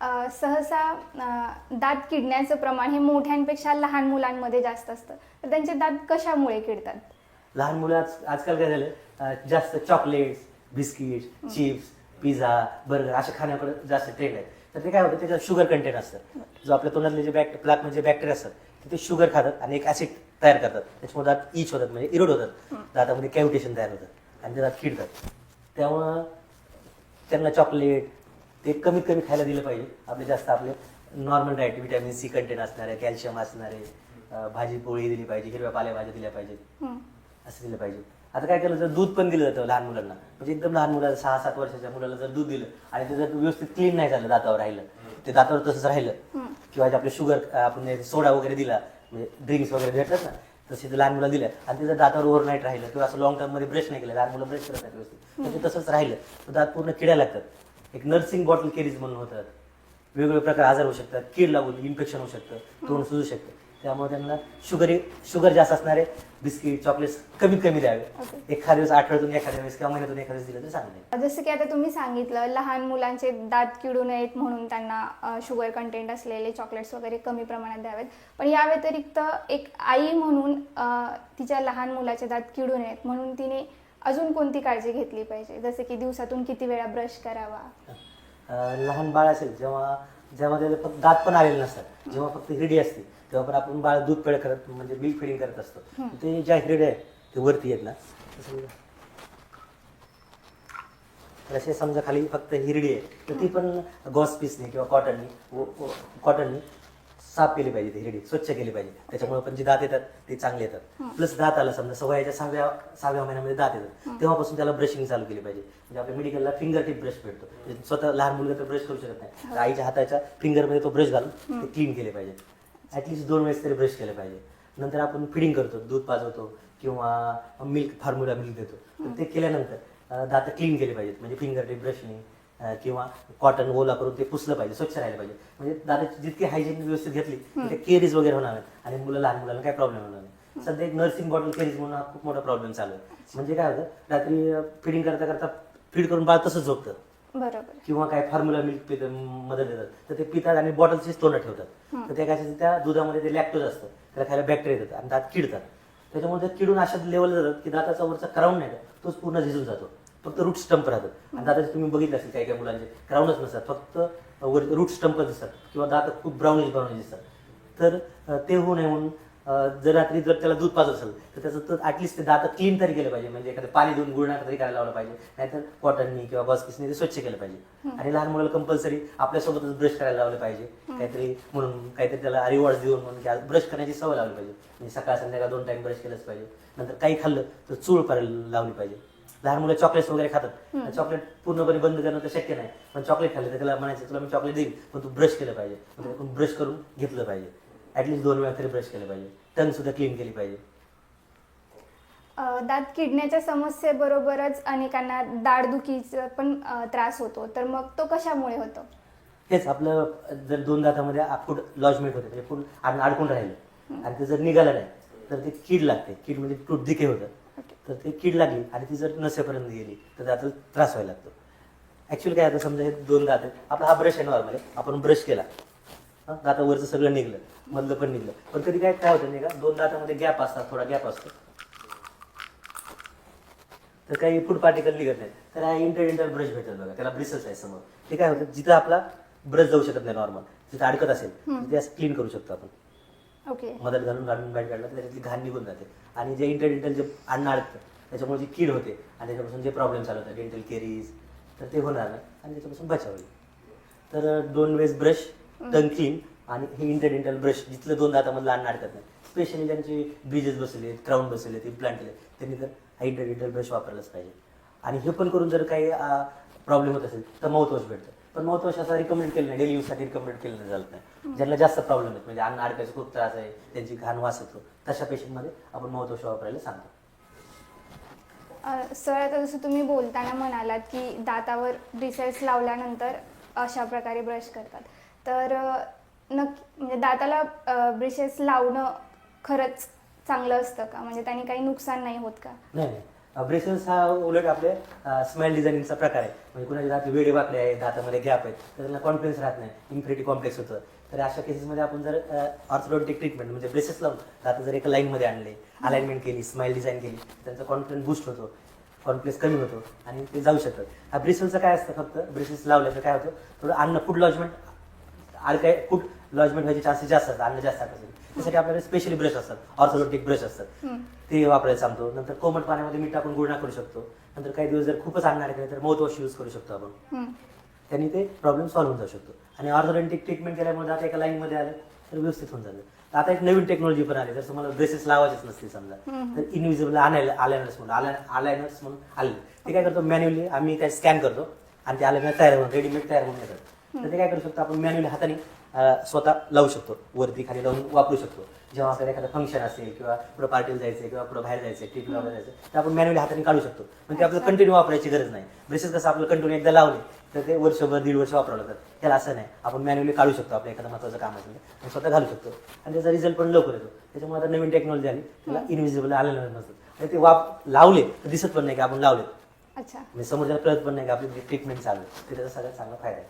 सहसा दात किडण्याचं प्रमाण हे मोठ्यांपेक्षा लहान मुलांमध्ये जास्त असतं. तर त्यांचे दात कशामुळे किडतात? लहान मुलं आज आजकाल काय झालं जास्त chocolates biscuit chips pizza burger अशा खाण्याकडे जास्त ट्रेंड आहे. तर ते काय होतं? त्याच्यात शुगर कंटेंट असतं. जो आपल्या तोंडातले जे बॅक्ट प्लाकमध्ये जे बॅक्टेरिया असतात ते शुगर खातात आणि एक ऍसिड तयार करतात. त्याच्यामुळे दात इच होतात म्हणजे इरोड होतात. दातामध्ये कॅव्हिटेशन तयार होतं आणि ते दात किडतात. त्यामुळं त्यांना चॉकलेट ते कमीत कमी खायला दिलं पाहिजे. आपले जास्त आपले normal diet vitamin C content असणारे कॅल्शियम असणारे भाजी पोळी दिली पाहिजे हिरव्या पालेभाज्या दिल्या पाहिजेत. हं. असं दिलं पाहिजे. आता काय केलं जर दूध पण दिलं जातं लहान मुलांना म्हणजे एकदम लहान मुलाला सहा सात वर्षाच्या मुलाला जर दूध दिलं आणि ते जर व्यवस्थित क्लीन नाही झालं दातावर राहिलं ते दातावर तसंच राहिलं किंवा आपले शुगर आपण सोडा वगैरे दिला म्हणजे ड्रिंक्स वगैरे भेटतात ना तसे ते लहान मुलं दिल्या आणि ते जर दातावर ओव्हरनाईट राहिलं किंवा असं लॉंग टर्ममध्ये ब्रश नाही केलं लहान मुलं ब्रश करत नाहीत व्यवस्थित तसंच राहिलं. तर दात पूर्ण किड्या लागतात. एक नर्सिंग बॉटल केरीज म्हणून होतात. वेगवेगळे प्रकार आजार होऊ शकतात कीड लागून इन्फेक्शन होऊ शकतं तोंड सुजू शकतं. त्यामुळे त्यांना शुगर शुगर जास्त असणारे बिस्किट चॉकलेट्स कमीत कमी द्यावे. एखाद्या दिवस आठवड्यातून एखाद्या वेळेस किंवा महिन्यातून एखाद्या दिलं तर चांगलं जसं की आता तुम्ही सांगितलं लहान मुलांचे दात किडू नयेत म्हणून त्यांना शुगर कंटेंट असलेले चॉकलेट्स वगैरे कमी प्रमाणात द्यावेत. पण या व्यतिरिक्त एक आई म्हणून तिच्या लहान मुलाचे दात किडू नयेत म्हणून तिने अजून कोणती काळजी घेतली पाहिजे? जसे की दिवसातून किती वेळा ब्रश करावा? अं, लहान बाळ असेल जेव्हा जेव्हा त्याचे फक्त दात पण आलेले नसतात जेव्हा फक्त हिरडी असते तेव्हा पण आपण बाळ दूध पेड करत म्हणजे मिल्क फिडिंग करत असतो. ते ज्या हिरड्या आहेत ते वरती आहेत ना. समजा तर असे समजा खाली फक्त हिरडी आहे तर ती पण गॉस पीसने किंवा कॉटननी कॉटननी साफ केली पाहिजे ती हिरडी स्वच्छ केली पाहिजे. त्याच्यामुळे पण जे दात येतात ते चांगले येतात. प्लस दात आला समजा सवयाच्या सहाव्या सहाव्या महिन्यामध्ये दात येतात. तेव्हापासून त्याला ब्रशिंग चालू केली पाहिजे. म्हणजे आपल्या मेडिकलला फिंगर टिप ब्रश भेटतो. म्हणजे स्वतः लहान मुलगा तर ब्रश करू शकत नाही. तर आईच्या हाताच्या फिंगरमध्ये तो ब्रश घालून ते क्लीन केले पाहिजे. ॲटलिस्ट दोन वेळेस तरी ब्रश केलं पाहिजे. नंतर आपण फिडिंग करतो. दूध पाजवतो किंवा मिल्क फॉर्म्युला मिल्क देतो. ते केल्यानंतर दात क्लीन केले पाहिजेत. म्हणजे फिंगर टिप ब्रशने किंवा कॉटन ओला करून ते पुसलं पाहिजे स्वच्छ राहिलं पाहिजे. म्हणजे दादाची जितकी हायजीन व्यवस्थित घेतली ते केरीज वगैरे होणार नाहीत. आणि मुलं लहान मुलांना काही प्रॉब्लेम होणार नाही. सध्या एक नर्सिंग बॉटल केरीज म्हणून हा खूप मोठा प्रॉब्लेम चालू आहे. म्हणजे काय होतं रात्री फिडिंग करता करता फीड करून बाळ तसंच झोपतं. बरोबर. किंवा काय फॉर्म्युला मिल्क पित मदत देतात. तर ते पितात आणि बॉटलचीच तोंडात ठेवतात. तर त्या काय त्या दुधामध्ये ते लॅक्टोज असतं. त्याला खायला बॅक्टेरिया येतात आणि दात किडतात. त्याच्यामुळे ते किडून अशा लेवल जातात की दाताचा वरचा क्राऊन नाही का, तोच पूर्ण झिजून जातो. फक्त रूट स्टंप राहतात. आणि दाताचे तुम्ही बघितलं असेल काही काही मुलांचे क्राऊनच नसतात. फक्त वर रूट स्टंप दिसतात. किंवा दात खूप ब्राउनिश ब्राउनिश दिसतात. तर ते होऊ नये म्हणून जर रात्री जर त्याला दूध पाजत असेल तर त्याचं तर ऍटलिस्ट ते दात क्लीन तरी केलं पाहिजे. म्हणजे एखादं पाणी देऊन गुळणा तरी करायला लावलं पाहिजे. नाहीतर कॉटननी किंवा बसकिसनी ते स्वच्छ केलं पाहिजे. आणि लहान मुलाला कंपल्सरी आपल्यासोबतच ब्रश करायला लावलं पाहिजे. काहीतरी म्हणून काहीतरी त्याला रिवॉर्ड देऊन म्हणून ब्रश करण्याची सवय लावली पाहिजे. म्हणजे सकाळ संध्याकाळ दोन टाइम ब्रश केलंच पाहिजे. नंतर काही खाल्लं तर चूळ करायला लावली पाहिजे. लहान मुलं चॉकलेट्स वगैरे खातात. चॉकलेट पूर्णपणे बंद करणं तर शक्य नाही. पण चॉकलेट खाल्लं तर त्याला म्हणायचं तुला मी चॉकलेट देईन पण तू ब्रश केलं पाहिजे. आपण ब्रश करून घेतलं पाहिजे. ऍटलीस्ट दोन वेळा तरी ब्रश केलं पाहिजे. टंग सुद्धा क्लीन केली पाहिजे. दात किडण्याच्या समस्येबरोबरच अनेकांना दाढदुखीचा पण त्रास होतो. तर मग तो कशामुळे होतो? हेच आपलं जर दोन दातामध्ये फूड लॉजमेंट होते म्हणजे आड- अडकून राहिलं. आणि ते जर निघालं नाही तर ते कीड लागते. कीड म्हणजे टूट दिके होतं तर ते कीड लागली आणि ती जर नसेपर्यंत गेली तर त्याचा त्रास व्हायला लागतो. ऍक्च्युअली काय आता समजा हे दोन दात आहेत. आपला हा ब्रश आहे नॉर्मल आपण ब्रश केला. हं, दातावरचं सगळं निघलं. मधलं पण निघलं. पण कधी काय काय होतं नाही का? दोन दातामध्ये गॅप असतात थोडा गॅप असतो. तर काही फूड पार्टिकल निघत नाही. तर हा इंटरडेंटल ब्रश भेटत बघा. त्याला ब्रिसल्स आहे समोर. ते काय होतं? जिथं आपला ब्रश जाऊ शकत नाही नॉर्मल जिथं अडकत असेल तिथे असं क्लीन करू शकतो आपण. ओके मदत घालून घालून बाहेर काढलं तर त्याच्यातली घाण निघून जाते. आणि जे इंटरडेंटल जे अन्न अडकतं त्याच्यामुळे जी कीड होते आणि त्याच्यापासून जे प्रॉब्लेम चालू होतात डेंटल केरीज तर ते होणार नाही आणि त्याच्यापासून बचाव होईल. तर दोन वेळेस ब्रश टंग क्लीन आणि हे इंटरडेंटल ब्रश जिथलं दोन दातामधलं अन्न अडकत नाही. स्पेशली ज्यांचे ब्रिजेस बसले क्राऊन बसले इम्प्लांट केले त्यांनी तर हा इंटरडेंटल ब्रश वापरलाच पाहिजे. आणि हे पण करून जर काही प्रॉब्लेम होत असेल तर माउथवॉश भेटतं. पण माउथवॉश असा रिकमेंड केलं नाही. डेली यूजसाठी रिकमेंड केलं नाही चालत नाही. ज्यांना जास्त प्रॉब्लेम आहेत म्हणजे अन्न अडकायचा खूप त्रास आहे त्यांची घाण वास येतो तशा पेशंटमध्ये आपण माउथवॉश वापरायला सांगतो. सर आता जसं तुम्ही बोलताना म्हणालात की दातावर ब्रिसेस लावल्यानंतर अशा प्रकारे ब्रश करतात. तर नक्की म्हणजे दाताला ब्रिसेस लावणं खरंच चांगलं असतं का? म्हणजे त्याने काही नुकसान नाही होत का? नाही नाही. ब्रेसेस हा उलट आपले स्माइल डिझायनिंगचा प्रकार आहे. म्हणजे कुणाच्या दात वेडे वाकले आहेत दातामध्ये गॅप आहेत तर त्यांना कॉन्फिडन्स राहत नाही. इन्फिनिटी कॉम्प्लेक्स होतं. तर अशा केसेसमध्ये आपण जर ऑर्थोडॉन्टिक ट्रीटमेंट म्हणजे ब्रेसेस लावून दात जर एका लाईनमध्ये आणले अलाइनमेंट केली स्माइल डिझाईन केली त्यांचा कॉन्फिडन्स बूस्ट होतो. कॉन्फ्लेक्स कमी होतो आणि ते जाऊ शकतात हा ब्रेसेलचं काय असतं फक्त? ब्रेसेस लावल्याचं काय होतं? थोडं अन्न फूड लॉजमेंट आड काय फूड लॉजमेंट व्हायचे चान्सेस जास्त असतात अन्न जास्त टाकायचे त्यासाठी आपल्याकडे स्पेशली ब्रश असतात ऑर्थोडॉन्टिक ब्रश असतात. ते वापरायला सांगतो नंतर कोमट पाण्यामध्ये मीठ टाकून गुळणा करू शकतो. नंतर काही दिवस जर खूपच आणणार केलं तर माउथ वॉश यूज करू शकतो आपण. त्यांनी ते प्रॉब्लेम सॉल्व्ह होऊन जाऊ शकतो. आणि ऑर्थोडॉन्टिक ट्रीटमेंट केल्यामुळे आता एका लाईनमध्ये आलं तर व्यवस्थित होऊन जातं. तर आता एक नवीन टेक्नॉलॉजी पण आली. जर तुम्हाला ब्रेसेस लावायचेच नसते समजा तर इनविजिबल आणायला आलायनर्स म्हणून आलायनर्स म्हणून आले ते काय करतो? मॅन्युअली आम्ही काय स्कॅन करतो आणि ते आल्यानर तयार होऊन रेडीमेड तयार होऊन येतात. तर ते काय करू शकतो? आपण मॅन्युअली हाताने स्वतः लावू शकतो. वरती खाली लावून वापरू शकतो. जेव्हा आपल्याला एखादं फंक्शन असेल किंवा पुढे पार्टीला जायचं किंवा पुढे बाहेर जायचं ट्रिपला वगैरे जायचं तर आपण मॅन्युअली हाताने काढू शकतो. म्हणजे आपल्याला कंटिन्यू वापरायची गरज नाही. ब्रेसेस कसं आपल्याला कंटिन्यू एकदा लावले तर ते वर्षभर दीड वर्ष वापरावं लागतात त्याला असं नाही. आपण मॅन्युअली काढू शकतो आपल्या एखादं महत्त्वाचं काम असेल तर आणि स्वतः घालू शकतो. आणि त्याचा रिझल्ट पण लवकर येतो. त्याच्यामुळे आता नवीन टेक्नॉलॉजी आली त्याला इनविजिबल आलेलं नसतं आणि ते वाप लावले तर दिसत पण नाही की आपण लावले अच्छा. म्हणजे समोरच्याला कळत पण नाही की आपली ट्रीटमेंट चालू आहे ते त्याचा सगळ्यात चांगला फायदा आहे.